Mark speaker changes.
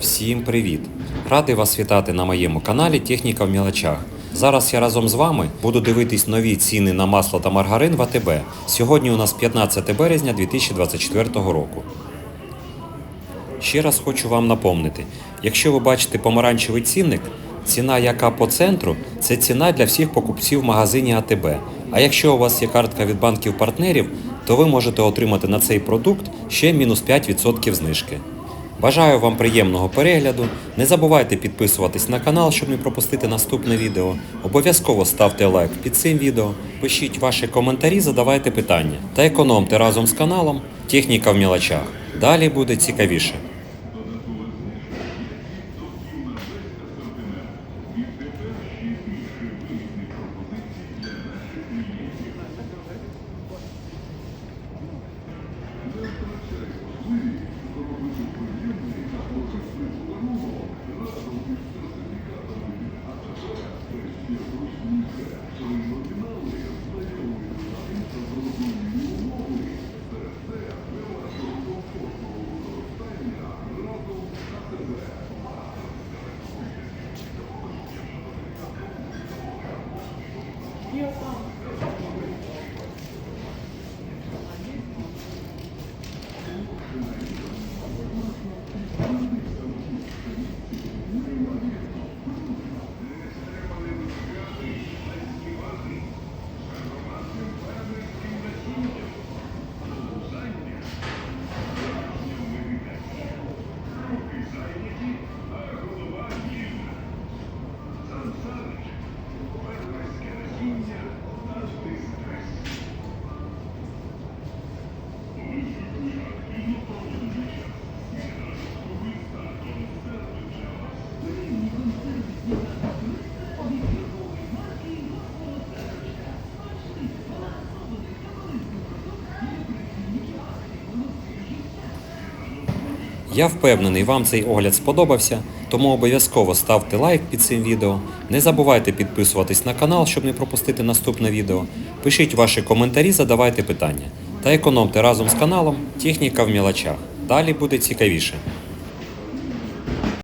Speaker 1: Всім привіт! Радий вас вітати на моєму каналі Техніка в мілочах. Зараз я разом з вами буду дивитись нові ціни на масло та маргарин в АТБ. Сьогодні у нас 15 березня 2024 року. Ще раз хочу вам напомнити: якщо ви бачите помаранчевий цінник, ціна, яка по центру, це ціна для всіх покупців в магазині АТБ. А якщо у вас є картка від банків партнерів, то ви можете отримати на цей продукт ще мінус 5% знижки. Бажаю вам приємного перегляду. Не забувайте підписуватись на канал, щоб не пропустити наступне відео. Обов'язково ставте лайк під цим відео, пишіть ваші коментарі, задавайте питання та економте разом з каналом Техніка в мілочах. Далі буде цікавіше. video. Я впевнений, вам цей огляд сподобався, тому обов'язково ставте лайк під цим відео. Не забувайте підписуватись на канал, щоб не пропустити наступне відео. Пишіть ваші коментарі, задавайте питання. Та економте разом з каналом Техніка в мілочах. Далі буде цікавіше.